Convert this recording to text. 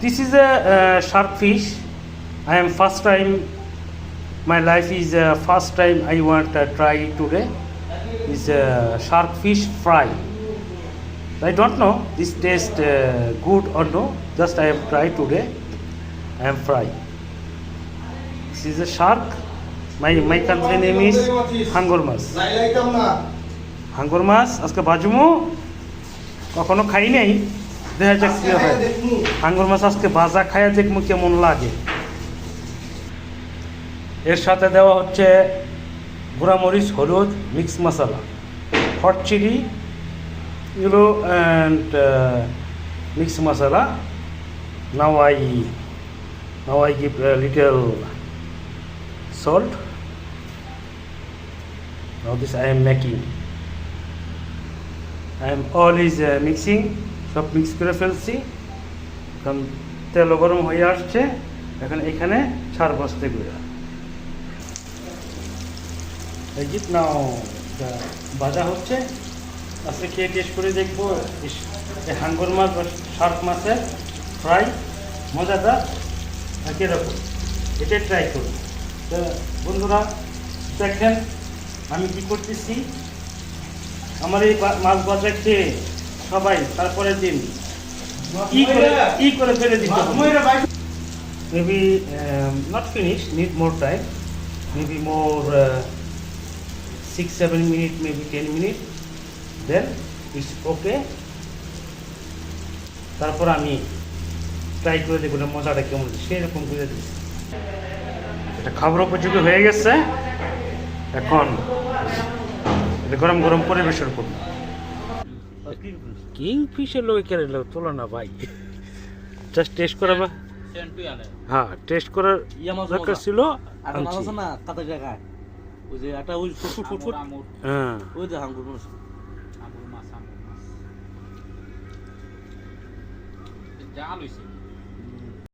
This is a uh, shark fish. I am first time. My life is uh, first time I want to try today. Is uh, shark fish fry. I don't know this taste uh, good or no. Just I have tried today. I am fry. This is a shark. My my country name is হাঙ্গর মাছ হাঙ্গর মাছ আজকে বাজুমো কখনো খাই নাই দেখা যাক কি হয় হাঙ্গর মাছ আজকে ভাজা খাইয়া দেখব কেমন লাগে। এর সাথে দেওয়া হচ্ছে গুঁড়ামরিচ হলুদ, মিক্স মশলা। হট চিলি এগুলো and mix masala. Now I now I give little salt. Now this I am making I am all is mixing সব মিক্স করে ফেলছি। এখন তেল গরম হয়ে আসছে। এখন এখানে ছাড় বসতে গুঁড়া। যে নাও ভাজা হচ্ছে, আজকে খেয়ে টেস্ট করে দেখব। হাঙ্গর মাছ বা শার্ক মাছের ফ্রাই মজাদার কীরকম এটাই ট্রাই করুন তো বন্ধুরা, দেখেন আমি কি করতেছি। আমার এই মাছ বাজার খেয়ে সবাই তারপরের দিন। ই করে ই করে ফেলে দিতে not finished need more time. Maybe more uh, six seven minute maybe ten minute. Then it's okay. তারপর আমি ট্রাই করে দেখব মজাটা কেমন সেরকম করে দিচ্ছি। এটা খাবার উপযোগী হয়ে গেছে। এখন গরম গরম পরিবেশন করব। কিং ফিশের লোক কেন তোলো না ভাই। জাস্ট টেস্ট করা বা হ্যাঁ টেস্ট করার ইয়া দরকার ছিল না কাতা জায়গায়? ওই যে একটা ওই ফুট ফুট হ্যাঁ। ওই যে হাঙ্গুর মাছ। জাল হইছে